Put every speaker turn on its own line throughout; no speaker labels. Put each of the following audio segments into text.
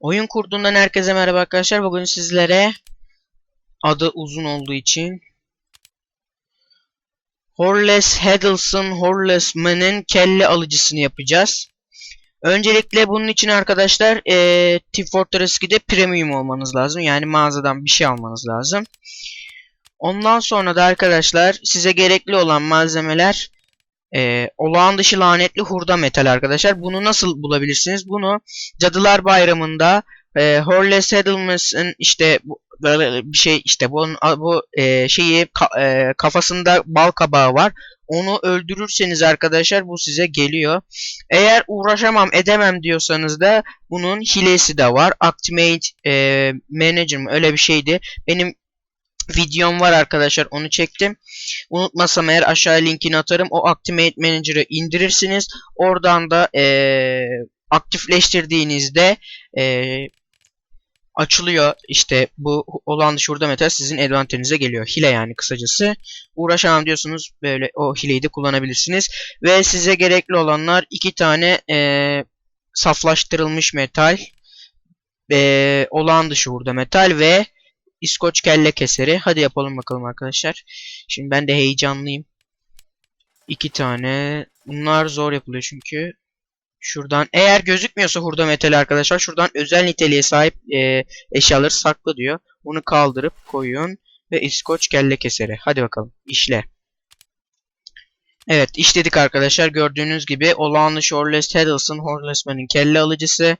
Oyun kurduğundan herkese merhaba arkadaşlar. Bugün sizlere adı uzun olduğu için Horles Heddleston Horles Man'ın kelle alıcısını yapacağız. Öncelikle bunun için arkadaşlar eee Team Fortress 2'de premium olmanız lazım. Yani mağazadan bir şey almanız lazım. Ondan sonra da arkadaşlar size gerekli olan malzemeler eee olağan dışı lanetli hurda metal arkadaşlar. Bunu nasıl bulabilirsiniz? Bunu Cadılar Bayramı'nda e, Horles Heddles'ın işte böyle bir şey işte bunun bu e, şeyi ka- e, kafasında bal kabağı var. Onu öldürürseniz arkadaşlar bu size geliyor. Eğer uğraşamam edemem diyorsanız da bunun hilesi de var. Actimate e, Manager mı öyle bir şeydi. Benim videom var arkadaşlar onu çektim. Unutmasam eğer aşağıya linkini atarım. O Actimate Manager'ı indirirsiniz. Oradan da e, aktifleştirdiğinizde e, açılıyor. İşte bu olan hurda metal sizin advantajınıza geliyor. Hile yani kısacası. Uğraşamam diyorsunuz böyle o hileyi de kullanabilirsiniz. Ve size gerekli olanlar iki tane e, saflaştırılmış metal, e, olağan dışı hurda metal ve İskoç kelle keseri. Hadi yapalım bakalım arkadaşlar. Şimdi ben de heyecanlıyım. İki tane. Bunlar zor yapılıyor çünkü. Şuradan eğer gözükmüyorsa hurda metali arkadaşlar şuradan özel niteliğe sahip e, eşyaları saklı diyor. Bunu kaldırıp koyun ve İskoç kelle keseri. Hadi bakalım işle. Evet işledik arkadaşlar. Gördüğünüz gibi olağanlı Shoreless Heddleston Horlessman'ın kelle alıcısı.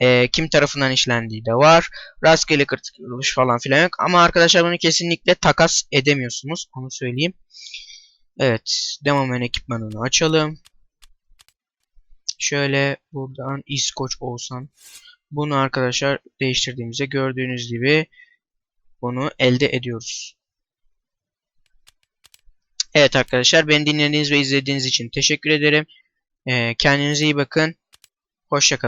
E, kim tarafından işlendiği de var. Rastgele kırılış falan filan yok. Ama arkadaşlar bunu kesinlikle takas edemiyorsunuz. Onu söyleyeyim. Evet. Demoman ekipmanını açalım. Şöyle buradan İskoç olsan. Bunu arkadaşlar değiştirdiğimizde gördüğünüz gibi bunu elde ediyoruz. Evet arkadaşlar beni dinlediğiniz ve izlediğiniz için teşekkür ederim. Ee, kendinize iyi bakın. Hoşçakalın.